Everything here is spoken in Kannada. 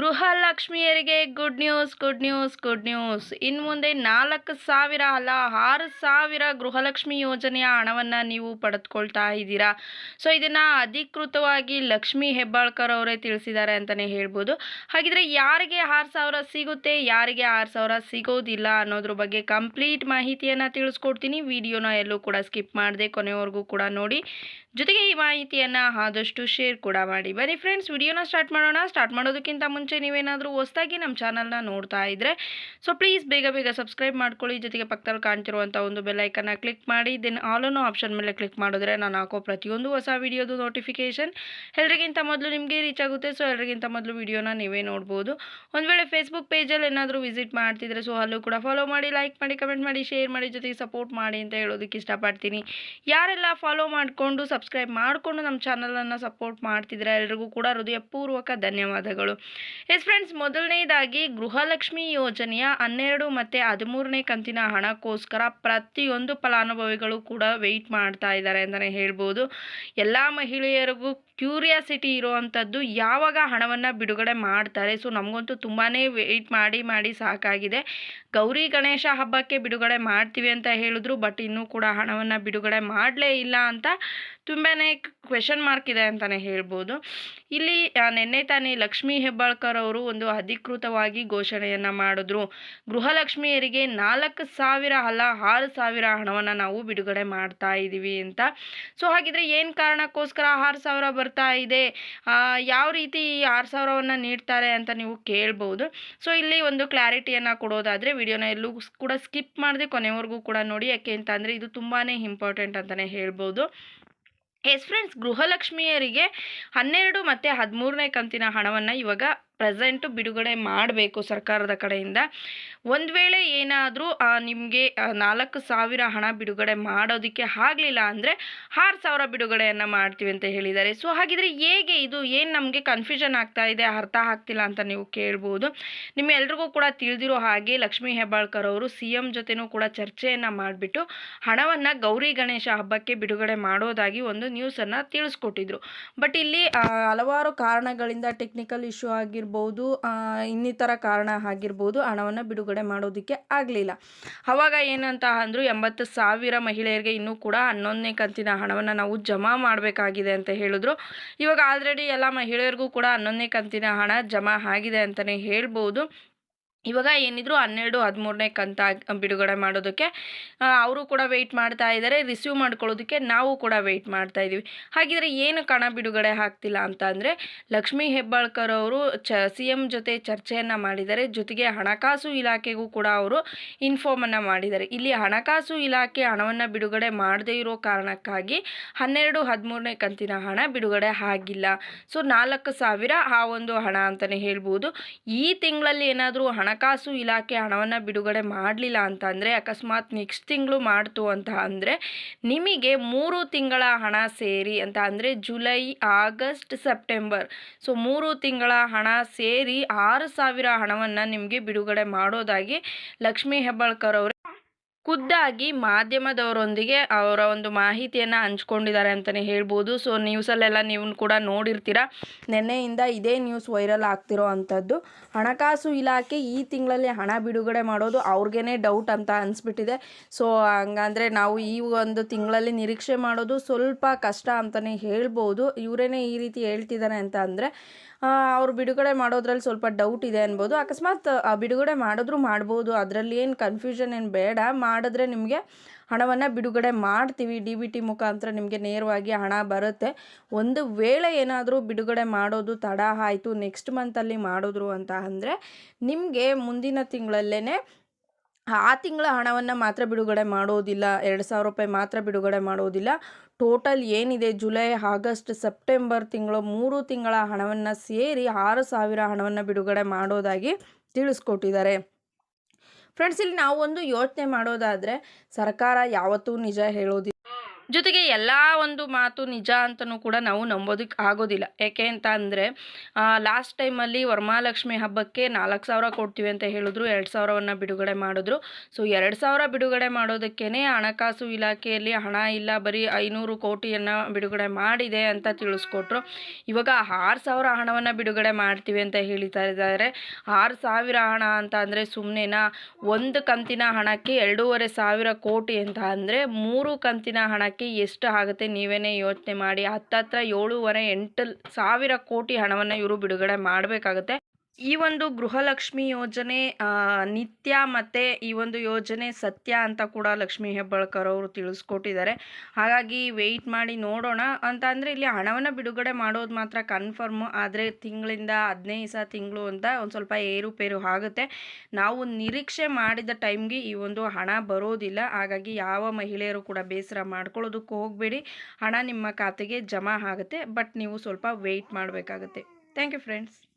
ಗೃಹಲಕ್ಷ್ಮಿಯರಿಗೆ good news good news good news ಇನ್ನು ಮುಂದೆ ನಾಲ್ಕು ಸಾವಿರ ಅಲ್ಲ, ಆರು ಸಾವಿರ ಗೃಹಲಕ್ಷ್ಮಿ ಯೋಜನೆಯ ಹಣವನ್ನು ನೀವು ಪಡೆದುಕೊಳ್ತಾ ಇದ್ದೀರಾ? ಸೊ ಇದನ್ನು ಅಧಿಕೃತವಾಗಿ ಲಕ್ಷ್ಮಿ ಹೆಬ್ಬಾಳ್ಕರ್ ಅವರೇ ತಿಳಿಸಿದ್ದಾರೆ ಅಂತಲೇ ಹೇಳ್ಬೋದು. ಹಾಗಿದ್ರೆ ಯಾರಿಗೆ ಆರು ಸಾವಿರ ಸಿಗುತ್ತೆ, ಯಾರಿಗೆ ಆರು ಸಾವಿರ ಸಿಗೋದಿಲ್ಲ ಅನ್ನೋದ್ರ ಬಗ್ಗೆ ಕಂಪ್ಲೀಟ್ ಮಾಹಿತಿಯನ್ನು ತಿಳಿಸ್ಕೊಡ್ತೀನಿ. ವಿಡಿಯೋನ ಎಲ್ಲೂ ಕೂಡ ಸ್ಕಿಪ್ ಮಾಡದೆ ಕೊನೆವರೆಗೂ ಕೂಡ ನೋಡಿ. ಜೊತೆಗೆ ಈ ಮಾಹಿತಿಯನ್ನು ಆದಷ್ಟು ಶೇರ್ ಕೂಡ ಮಾಡಿ. ಬನ್ನಿ ಫ್ರೆಂಡ್ಸ್ ವಿಡಿಯೋನ ಸ್ಟಾರ್ಟ್ ಮಾಡೋಣ. ಸ್ಟಾರ್ಟ್ ಮಾಡೋದಕ್ಕಿಂತ ಮುಂಚೆ ನೀವೇನಾದರೂ ಹೊಸದಾಗಿ ನಮ್ಮ ಚಾನಲ್ನ ನೋಡ್ತಾ ಇದ್ದರೆ ಸೊ ಪ್ಲೀಸ್ ಬೇಗ ಬೇಗ ಸಬ್ಸ್ಕ್ರೈಬ್ ಮಾಡ್ಕೊಳ್ಳಿ. ಜೊತೆಗೆ ಪಕ್ಕದಲ್ಲಿ ಕಾಣ್ತಿರುವಂಥ ಒಂದು ಬೆಲ್ಲೈಕನ್ನ ಕ್ಲಿಕ್ ಮಾಡಿ. ದೆನ್ ಆಲ್ ಅನ್ನೋ ಆಪ್ಷನ್ ಮೇಲೆ ಕ್ಲಿಕ್ ಮಾಡಿದ್ರೆ ನಾನು ಹಾಕೋ ಪ್ರತಿಯೊಂದು ಹೊಸ ವಿಡಿಯೋದು ನೋಟಿಫಿಕೇಷನ್ ಎಲ್ರಿಗಿಂತ ಮೊದಲು ನಿಮಗೆ ರೀಚ್ ಆಗುತ್ತೆ. ಸೊ ಎಲ್ರಿಗಿಂತ ಮೊದಲು ವಿಡಿಯೋನ ನೀವೇ ನೋಡ್ಬೋದು. ಒಂದು ವೇಳೆ ಫೇಸ್ಬುಕ್ ಪೇಜಲ್ಲಿ ಏನಾದರೂ ವಿಸಿಟ್ ಮಾಡ್ತಿದ್ರೆ ಸೊ ಅಲ್ಲೂ ಕೂಡ ಫಾಲೋ ಮಾಡಿ ಲೈಕ್ ಮಾಡಿ ಕಮೆಂಟ್ ಮಾಡಿ ಶೇರ್ ಮಾಡಿ, ಜೊತೆಗೆ ಸಪೋರ್ಟ್ ಮಾಡಿ ಅಂತ ಹೇಳೋದಕ್ಕೆ ಇಷ್ಟಪಡ್ತೀನಿ. ಯಾರೆಲ್ಲ ಫಾಲೋ ಮಾಡಿಕೊಂಡು ಸಬ್ಸ್ಕ್ರೈಬ್ ಮಾಡಿಕೊಂಡು ನಮ್ಮ ಚಾನಲನ್ನು ಸಪೋರ್ಟ್ ಮಾಡ್ತಿದ್ರೆ ಎಲ್ರಿಗೂ ಕೂಡ ಹೃದಯಪೂರ್ವಕ ಧನ್ಯವಾದಗಳು. ಎಸ್ ಫ್ರೆಂಡ್ಸ್ ಮೊದಲನೇದಾಗಿ ಗೃಹಲಕ್ಷ್ಮಿ ಯೋಜನೆಯ ಹನ್ನೆರಡು ಮತ್ತು ಹದಿಮೂರನೇ ಕಂತಿನ ಹಣಕ್ಕೋಸ್ಕರ ಪ್ರತಿಯೊಂದು ಫಲಾನುಭವಿಗಳು ಕೂಡ ವೆಯ್ಟ್ ಮಾಡ್ತಾ ಇದ್ದಾರೆ ಅಂತಲೇ ಹೇಳ್ಬೋದು. ಎಲ್ಲ ಮಹಿಳೆಯರಿಗೂ ಕ್ಯೂರಿಯಾಸಿಟಿ ಇರುವಂಥದ್ದು ಯಾವಾಗ ಹಣವನ್ನು ಬಿಡುಗಡೆ ಮಾಡ್ತಾರೆ. ಸೊ ನಮಗಂತೂ ತುಂಬಾ ವೆಯ್ಟ್ ಮಾಡಿ ಮಾಡಿ ಸಾಕಾಗಿದೆ. ಗೌರಿ ಗಣೇಶ ಹಬ್ಬಕ್ಕೆ ಬಿಡುಗಡೆ ಮಾಡ್ತೀವಿ ಅಂತ ಹೇಳಿದ್ರು ಬಟ್ ಇನ್ನೂ ಕೂಡ ಹಣವನ್ನು ಬಿಡುಗಡೆ ಮಾಡಲೇ ಇಲ್ಲ ಅಂತ ತುಂಬಾ ಕ್ವೆಶನ್ ಮಾರ್ಕ್ ಇದೆ ಅಂತಲೇ ಹೇಳ್ಬೋದು. ಇಲ್ಲಿ ನಿನ್ನೆ ತಾನೇ ಲಕ್ಷ್ಮೀ ಹೆಬ್ಬಾಳ್ಕರ್ ಅವರು ಒಂದು ಅಧಿಕೃತವಾಗಿ ಘೋಷಣೆಯನ್ನು ಮಾಡಿದ್ರು. ಗೃಹಲಕ್ಷ್ಮಿಯರಿಗೆ ನಾಲ್ಕು ಸಾವಿರ ಅಲ್ಲ, ಆರು ಸಾವಿರ ಹಣವನ್ನು ನಾವು ಬಿಡುಗಡೆ ಮಾಡ್ತಾ ಇದ್ದೀವಿ ಅಂತ. ಸೊ, ಹಾಗಿದ್ರೆ ಏನು ಕಾರಣಕ್ಕೋಸ್ಕರ ಆರು ಸಾವಿರ ಬರ್ತಾ ಇದೆ? ಯಾವ ರೀತಿ ಈ ಆರು ಸಾವಿರವನ್ನು ನೀಡ್ತಾರೆ ಅಂತ ನೀವು ಕೇಳ್ಬೋದು. ಸೊ, ಇಲ್ಲಿ ಒಂದು ಕ್ಲಾರಿಟಿಯನ್ನು ಕೊಡೋದಾದರೆ ವಿಡಿಯೋನ ಎಲ್ಲೂ ಕೂಡ ಸ್ಕಿಪ್ ಮಾಡದೆ ಕೊನೆವರೆಗೂ ಕೂಡ ನೋಡಿ, ಯಾಕೆ ಅಂತ ಅಂದರೆ ಇದು ತುಂಬಾ ಇಂಪಾರ್ಟೆಂಟ್ ಅಂತಲೇ ಹೇಳ್ಬೋದು. ಎಸ್ ಫ್ರೆಂಡ್ಸ್ ಗೃಹಲಕ್ಷ್ಮಿಯರಿಗೆ ಹನ್ನೆರಡು ಮತ್ತು ಹದಿಮೂರನೇ ಕಂತಿನ ಹಣವನ್ನು ಇವಾಗ ಪ್ರೆಸೆಂಟು ಬಿಡುಗಡೆ ಮಾಡಬೇಕು ಸರ್ಕಾರದ ಕಡೆಯಿಂದ. ಒಂದು ವೇಳೆ ಏನಾದರೂ ನಿಮಗೆ ನಾಲ್ಕು ಸಾವಿರ ಹಣ ಬಿಡುಗಡೆ ಮಾಡೋದಕ್ಕೆ ಆಗಲಿಲ್ಲ ಅಂದರೆ ಆರು ಸಾವಿರ ಬಿಡುಗಡೆಯನ್ನು ಮಾಡ್ತೀವಿ ಅಂತ ಹೇಳಿದ್ದಾರೆ. ಸೊ, ಹಾಗಿದ್ರೆ ಹೇಗೆ ಇದು, ಏನು ನಮಗೆ ಕನ್ಫ್ಯೂಷನ್ ಆಗ್ತಾ ಇದೆ, ಅರ್ಥ ಆಗ್ತಿಲ್ಲ ಅಂತ ನೀವು ಕೇಳ್ಬೋದು. ನಿಮ್ಮೆಲ್ರಿಗೂ ಕೂಡ ತಿಳಿದಿರೋ ಹಾಗೆ ಲಕ್ಷ್ಮೀ ಹೆಬ್ಬಾಳ್ಕರ್ ಅವರು ಸಿ ಎಂ ಜೊತೆನೂ ಕೂಡ ಚರ್ಚೆಯನ್ನು ಮಾಡಿಬಿಟ್ಟು ಹಣವನ್ನು ಗೌರಿ ಗಣೇಶ ಹಬ್ಬಕ್ಕೆ ಬಿಡುಗಡೆ ಮಾಡೋದಾಗಿ ಒಂದು ನ್ಯೂಸನ್ನು ತಿಳಿಸ್ಕೊಟ್ಟಿದ್ರು. ಬಟ್ ಇಲ್ಲಿ ಹಲವಾರು ಕಾರಣಗಳಿಂದ ಟೆಕ್ನಿಕಲ್ ಇಶ್ಯೂ ಆಗಿರ್ಬೋದು ಆ, ಇನ್ನಿತರ ಕಾರಣ ಆಗಿರ್ಬೋದು ಹಣವನ್ನು ಬಿಡುಗಡೆ ಮಾಡೋದಕ್ಕೆ ಆಗಲಿಲ್ಲ. ಅವಾಗ ಏನಂತ ಅಂದರು ಎಂಬತ್ತು ಸಾವಿರ ಮಹಿಳೆಯರಿಗೆ ಇನ್ನೂ ಕೂಡ ಹನ್ನೊಂದನೇ ಕಂತಿನ ಹಣವನ್ನು ನಾವು ಜಮಾ ಮಾಡಬೇಕಾಗಿದೆ ಅಂತ ಹೇಳಿದ್ರು. ಇವಾಗ ಆಲ್ರೆಡಿ ಎಲ್ಲ ಮಹಿಳೆಯರಿಗೂ ಕೂಡ ಹನ್ನೊಂದನೇ ಕಂತಿನ ಹಣ ಜಮಾ ಆಗಿದೆ ಅಂತಲೇ ಹೇಳ್ಬೋದು. ಇವಾಗ ಏನಿದ್ರು ಹನ್ನೆರಡು, ಹದಿಮೂರನೇ ಕಂತ ಬಿಡುಗಡೆ ಮಾಡೋದಕ್ಕೆ ಅವರು ಕೂಡ ವೆಯ್ಟ್ ಮಾಡ್ತಾ ಇದ್ದಾರೆ ರಿಸೀವ್ ಮಾಡ್ಕೊಳ್ಳೋದಕ್ಕೆ ನಾವು ಕೂಡ ವೆಯ್ಟ್ ಮಾಡ್ತಾ ಇದ್ದೀವಿ ಹಾಗಿದ್ರೆ ಏನು ಕಣ ಬಿಡುಗಡೆ ಆಗ್ತಿಲ್ಲ ಅಂತ ಅಂದರೆ ಲಕ್ಷ್ಮೀ ಹೆಬ್ಬಾಳ್ಕರ್ ಅವರು ಚ, ಸಿ ಎಂ ಜೊತೆ ಚರ್ಚೆಯನ್ನು ಮಾಡಿದ್ದಾರೆ. ಜೊತೆಗೆ ಹಣಕಾಸು ಇಲಾಖೆಗೂ ಕೂಡ ಅವರು ಇನ್ಫಾರ್ಮನ್ನು ಮಾಡಿದ್ದಾರೆ. ಇಲ್ಲಿ ಹಣಕಾಸು ಇಲಾಖೆ ಹಣವನ್ನು ಬಿಡುಗಡೆ ಮಾಡದೇ ಇರೋ ಕಾರಣಕ್ಕಾಗಿ ಹನ್ನೆರಡು, ಹದಿಮೂರನೇ ಕಂತಿನ ಹಣ ಬಿಡುಗಡೆ ಆಗಿಲ್ಲ. ಸೊ ನಾಲ್ಕು ಸಾವಿರ ಆ ಒಂದು ಹಣ ಅಂತಲೇ ಹೇಳ್ಬೋದು. ಈ ತಿಂಗಳಲ್ಲಿ ಏನಾದರೂ ಹಣಕಾಸು ಇಲಾಖೆ ಹಣವನ್ನು ಬಿಡುಗಡೆ ಮಾಡಲಿಲ್ಲ ಅಂತ ಅಂದರೆ ಅಕಸ್ಮಾತ್ ನೆಕ್ಸ್ಟ್ ತಿಂಗಳು ಮಾಡ್ತು ಅಂತ ಅಂದರೆ ನಿಮಗೆ ಮೂರು ತಿಂಗಳ ಹಣ ಸೇರಿ ಅಂತ ಅಂದರೆ ಜುಲೈ, ಆಗಸ್ಟ್, ಸೆಪ್ಟೆಂಬರ್. ಸೊ ಮೂರು ತಿಂಗಳ ಹಣ ಸೇರಿ ಆರು ಸಾವಿರ ಹಣವನ್ನು ನಿಮಗೆ ಬಿಡುಗಡೆ ಮಾಡೋದಾಗಿ ಲಕ್ಷ್ಮೀ ಹೆಬ್ಬಾಳ್ಕರ್ ಅವರು ಖುದ್ದಾಗಿ ಮಾಧ್ಯಮದವರೊಂದಿಗೆ ಅವರ ಒಂದು ಮಾಹಿತಿಯನ್ನು ಹಂಚ್ಕೊಂಡಿದ್ದಾರೆ ಅಂತಲೇ ಹೇಳ್ಬೋದು. ಸೊ ನ್ಯೂಸಲ್ಲೆಲ್ಲ ನೀವು ಕೂಡ ನೋಡಿರ್ತೀರ. ನಿನ್ನೆಯಿಂದ ಇದೇ ನ್ಯೂಸ್ ವೈರಲ್ ಆಗ್ತಿರೋ ಅಂಥದ್ದು. ಹಣಕಾಸು ಇಲಾಖೆ ಈ ತಿಂಗಳಲ್ಲಿ ಹಣ ಬಿಡುಗಡೆ ಮಾಡೋದು ಅವ್ರಿಗೇ ಡೌಟ್ ಅಂತ ಅನಿಸ್ಬಿಟ್ಟಿದೆ. ಸೊ ಹಂಗಂದರೆ ನಾವು ಈ ಒಂದು ತಿಂಗಳಲ್ಲಿ ನಿರೀಕ್ಷೆ ಮಾಡೋದು ಸ್ವಲ್ಪ ಕಷ್ಟ ಅಂತಲೇ ಹೇಳ್ಬೋದು. ಇವರೇ ಈ ರೀತಿ ಹೇಳ್ತಿದ್ದಾರೆ ಅಂತ ಅಂದರೆ ಅವ್ರು ಬಿಡುಗಡೆ ಮಾಡೋದ್ರಲ್ಲಿ ಸ್ವಲ್ಪ ಡೌಟ್ ಇದೆ ಅನ್ಬೋದು. ಅಕಸ್ಮಾತ್ ಬಿಡುಗಡೆ ಮಾಡಿದ್ರು ಮಾಡ್ಬೋದು. ಅದರಲ್ಲಿ ಏನು ಕನ್ಫ್ಯೂಷನ್ ಏನು ಬೇಡ. ಮಾಡಿದ್ರೆ ನಿಮಗೆ ಹಣವನ್ನು ಬಿಡುಗಡೆ ಮಾಡ್ತೀವಿ. ಡಿ ಬಿ ಟಿ ಮುಖಾಂತರ ನಿಮಗೆ ನೇರವಾಗಿ ಹಣ ಬರುತ್ತೆ. ಒಂದು ವೇಳೆ ಏನಾದರೂ ಬಿಡುಗಡೆ ಮಾಡೋದು ತಡ ಆಯಿತು ನೆಕ್ಸ್ಟ್ ಮಂತಲ್ಲಿ ಮಾಡಿದ್ರು ಅಂತ ಅಂದರೆ ನಿಮಗೆ ಮುಂದಿನ ತಿಂಗಳಲ್ಲೇ ಆ ತಿಂಗಳ ಹಣವನ್ನು ಮಾತ್ರ ಬಿಡುಗಡೆ ಮಾಡೋದಿಲ್ಲ. ಎರಡು ಸಾವಿರ ರೂಪಾಯಿ ಮಾತ್ರ ಬಿಡುಗಡೆ ಮಾಡೋದಿಲ್ಲ. ಟೋಟಲ್ ಏನಿದೆ ಜುಲೈ, ಆಗಸ್ಟ್, ಸೆಪ್ಟೆಂಬರ್ ತಿಂಗಳು ಮೂರು ತಿಂಗಳ ಹಣವನ್ನು ಸೇರಿ ಆರು ಸಾವಿರ ಹಣವನ್ನು ಬಿಡುಗಡೆ ಮಾಡೋದಾಗಿ ತಿಳಿಸ್ಕೊಟ್ಟಿದ್ದಾರೆ. ಫ್ರೆಂಡ್ಸ್, ಇಲ್ಲಿ ನಾವು ಒಂದು ಯೋಚನೆ ಮಾಡೋದಾದರೆ ಸರ್ಕಾರ ಯಾವತ್ತೂ ನಿಜ ಹೇಳೋದಿಲ್ಲ. ಜೊತೆಗೆ ಎಲ್ಲ ಒಂದು ಮಾತು ನಿಜ ಅಂತಲೂ ಕೂಡ ನಾವು ನಂಬೋದಕ್ಕೆ ಆಗೋದಿಲ್ಲ. ಯಾಕೆ ಅಂತ ಅಂದರೆ ಲಾಸ್ಟ್ ಟೈಮಲ್ಲಿ ವರಮಹಾಲಕ್ಷ್ಮಿ ಹಬ್ಬಕ್ಕೆ ನಾಲ್ಕು ಸಾವಿರ ಕೊಡ್ತೀವಿ ಅಂತ ಹೇಳಿದ್ರು, ಎರಡು ಸಾವಿರವನ್ನು ಬಿಡುಗಡೆ ಮಾಡಿದ್ರು. ಸೊ ಎರಡು ಸಾವಿರ ಬಿಡುಗಡೆ ಮಾಡೋದಕ್ಕೇ ಹಣಕಾಸು ಇಲಾಖೆಯಲ್ಲಿ ಹಣ ಇಲ್ಲ, ಬರೀ ಐನೂರು ಕೋಟಿಯನ್ನು ಬಿಡುಗಡೆ ಮಾಡಿದೆ ಅಂತ ತಿಳಿಸ್ಕೊಟ್ರು. ಇವಾಗ ಆರು ಸಾವಿರ ಹಣವನ್ನು ಬಿಡುಗಡೆ ಮಾಡ್ತೀವಿ ಅಂತ ಹೇಳ್ತಾ ಇದ್ದಾರೆ. ಆರು ಸಾವಿರ ಹಣ ಅಂತ ಅಂದರೆ ಸುಮ್ಮನೆನಾ ಒಂದು ಕಂತಿನ ಹಣಕ್ಕೆ ಎರಡೂವರೆ ಸಾವಿರ ಕೋಟಿ ಅಂತ ಅಂದರೆ ಮೂರು ಕಂತಿನ ಹಣಕ್ಕೆ ಎಷ್ಟು ಆಗುತ್ತೆ ನೀವೇ ಯೋಚನೆ ಮಾಡಿ ಹತ್ತತ್ರ ಏಳೂವರೆ ಎಂಟು ಸಾವಿರ ಕೋಟಿ ಹಣವನ್ನು ಇವರು ಬಿಡುಗಡೆ ಮಾಡಬೇಕಾಗುತ್ತೆ. ಈ ಒಂದು ಗೃಹಲಕ್ಷ್ಮಿ ಯೋಜನೆ ನಿತ್ಯ ಮತ್ತು ಈ ಒಂದು ಯೋಜನೆ ಸತ್ಯ ಅಂತ ಕೂಡ ಲಕ್ಷ್ಮೀ ಹೆಬ್ಬಾಳ್ಕರ್ ಅವರು ತಿಳಿಸ್ಕೊಟ್ಟಿದ್ದಾರೆ. ಹಾಗಾಗಿ ವೆಯ್ಟ್ ಮಾಡಿ ನೋಡೋಣ. ಅಂತ ಅಂದರೆ ಇಲ್ಲಿ ಹಣವನ್ನು ಬಿಡುಗಡೆ ಮಾಡೋದು ಮಾತ್ರ ಕನ್ಫರ್ಮ್ ಆದರೆ ತಿಂಗಳಿಂದ ಹದಿನೈದು ಸಹ ತಿಂಗಳು ಅಂತ ಒಂದು ಸ್ವಲ್ಪ ಏರುಪೇರು ಆಗುತ್ತೆ. ನಾವು ನಿರೀಕ್ಷೆ ಮಾಡಿದ ಟೈಮ್ಗೆ ಈ ಒಂದು ಹಣ ಬರೋದಿಲ್ಲ. ಹಾಗಾಗಿ ಯಾವ ಮಹಿಳೆಯರು ಕೂಡ ಬೇಸರ ಮಾಡ್ಕೊಳ್ಳೋದಕ್ಕೆ ಹೋಗಬೇಡಿ. ಹಣ ನಿಮ್ಮ ಖಾತೆಗೆ ಜಮಾ ಆಗುತ್ತೆ. ಬಟ್ ನೀವು ಸ್ವಲ್ಪ ವೆಯ್ಟ್ ಮಾಡಬೇಕಾಗುತ್ತೆ. Thank you friends